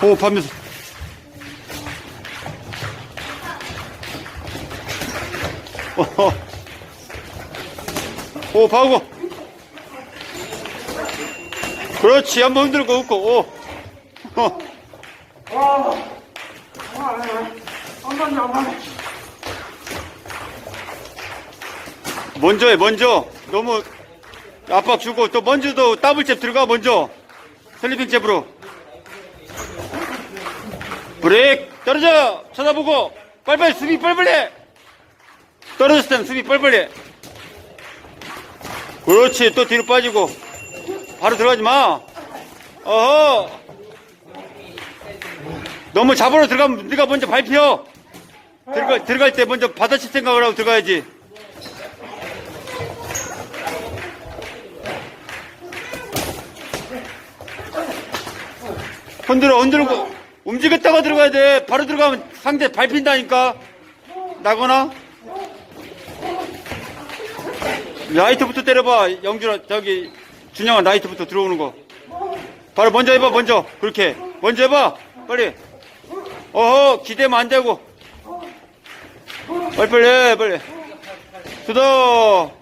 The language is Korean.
호흡하면서. 어허. 호흡하고. 그렇지. 한번 흔들고 웃고. 오. 어. 먼저 해, 먼저. 너무 압박 주고, 또 먼저 도 더블잽 들어가, 먼저. 슬리핑 잽으로. 브레이크! 떨어져! 쳐다보고! 빨리빨리 수비 빨리빨리! 해. 떨어졌을 땐 수비 빨리빨리! 해. 그렇지, 또 뒤로 빠지고. 바로 들어가지 마! 어허! 너무 잡으러 들어가면 네가 먼저 밟혀! 들어가, 들어갈 때 먼저 받아칠 생각을 하고 들어가야지. 흔들어 흔들고 움직였다가 들어가야 돼. 바로 들어가면 상대 밟힌다니까. 나거나? 라이트부터 때려봐. 영준아 저기 준영아 라이트부터 들어오는 거. 바로 먼저 해봐 먼저. 그렇게. 먼저 해봐. 빨리. 어허 기대면 안 되고. 빨리 빨리 해, 빨리. 수도